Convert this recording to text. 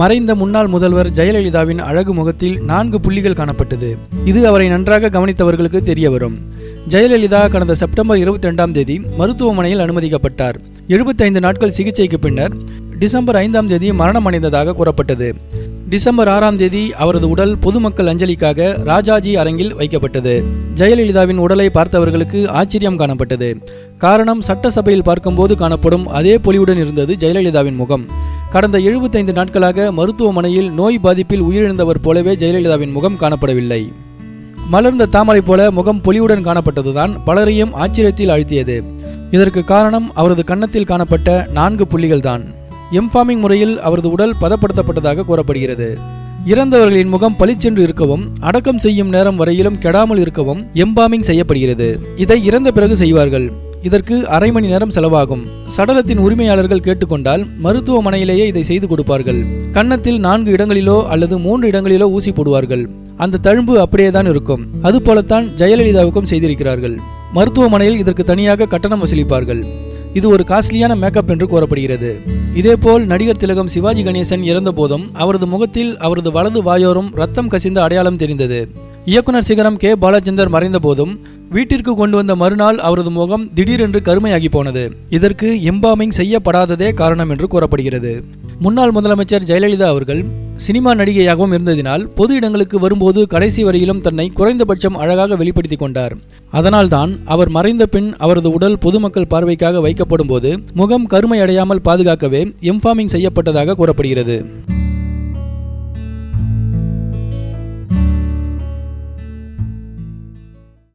மறைந்த முன்னாள் முதல்வர் ஜெயலலிதாவின் அழகு முகத்தில் நான்கு புள்ளிகள் காணப்பட்டது. இது அவரை நன்றாக கவனித்தவர்களுக்கு தெரிய வரும் ஜெயலலிதா கடந்த செப்டம்பர் இருபத்தி ரெண்டாம் தேதி மருத்துவமனையில் அனுமதிக்கப்பட்டார். எழுபத்தைந்து நாட்கள் சிகிச்சைக்கு பின்னர் டிசம்பர் ஐந்தாம் தேதி மரணம் அடைந்ததாக கூறப்பட்டது. டிசம்பர் ஆறாம் தேதி அவரது உடல் பொதுமக்கள் அஞ்சலிக்காக ராஜாஜி அரங்கில் வைக்கப்பட்டது. ஜெயலலிதாவின் உடலை பார்த்தவர்களுக்கு ஆச்சரியம் காணப்பட்டது. காரணம் சட்டசபையில் பார்க்கும்போது காணப்படும் அதே பொலிவுடன் இருந்தது ஜெயலலிதாவின் முகம். கடந்த எழுபத்தைந்து நாட்களாக மருத்துவமனையில் நோய் பாதிப்பில் உயிரிழந்தவர் போலவே ஜெயலலிதாவின் முகம் காணப்படவில்லை. மலர்ந்த தாமரை போல முகம் பொலிவுடன் காணப்பட்டதுதான் பலரையும் ஆச்சரியத்தில் அழுத்தியது இதற்கு காரணம் அவரது கன்னத்தில் காணப்பட்ட நான்கு புள்ளிகள்தான். எம்ஃபார்மிங் முறையில் அவரது உடல் பதப்படுத்தப்பட்டதாக கூறப்படுகிறது. இறந்தவர்களின் முகம் பளிச்சென்று இருக்கவும் அடக்கம் செய்யும் நேரம் வரையிலும் கெடாமல் இருக்கவும் எம்பாமிங் செய்யப்படுகிறது. இதை இறந்த பிறகு செய்வார்கள். இதற்கு அரை மணி நேரம் செலவாகும். சடலத்தின் உரிமையாளர்கள் கேட்டுக்கொண்டால் மருத்துவமனையிலேயே இதை செய்து கொடுப்பார்கள். கன்னத்தில் நான்கு இடங்களிலோ அல்லது மூன்று இடங்களிலோ ஊசி போடுவார்கள். அந்த தழும்பு அப்படியே தான் இருக்கும் அதுபோலத்தான் ஜெயலலிதாவுக்கும் செய்திருக்கிறார்கள். மருத்துவமனையில் இதற்கு தனியாக கட்டணம் வசூலிப்பார்கள். இது ஒரு காஸ்ட்லியான மேக்கப் என்று கூறப்படுகிறது. இதேபோல் நடிகர் திலகம் சிவாஜி கணேசன் இறந்த போதும் அவரது முகத்தில் அவரது வலது வாயோரும் ரத்தம் கசிந்த அடையாளம் தெரிந்தது. இயக்குனர் சிகரம் கே. பாலச்சந்தர் மறைந்த போதும் வீட்டிற்கு கொண்டு வந்த மறுநாள் அவரது முகம் திடீரென்று கருமையாகி போனது. இதற்கு எம்பாமிங் செய்யப்படாததே காரணம் என்று கூறப்படுகிறது. முன்னாள் முதலமைச்சர் ஜெயலலிதா அவர்கள் சினிமா நடிகையாகவும் இருந்ததினால் பொது இடங்களுக்கு வரும்போது கடைசி வரையிலும் தன்னை குறைந்தபட்சம் அழகாக வெளிப்படுத்திக் கொண்டார். அதனால்தான் அவர் மறைந்த பின் அவரது உடல் பொதுமக்கள் பார்வைக்காக வைக்கப்படும் போது முகம் கருமையடையாமல் பாதுகாக்கவே எம்ஃபார்மிங் செய்யப்பட்டதாக கூறப்படுகிறது.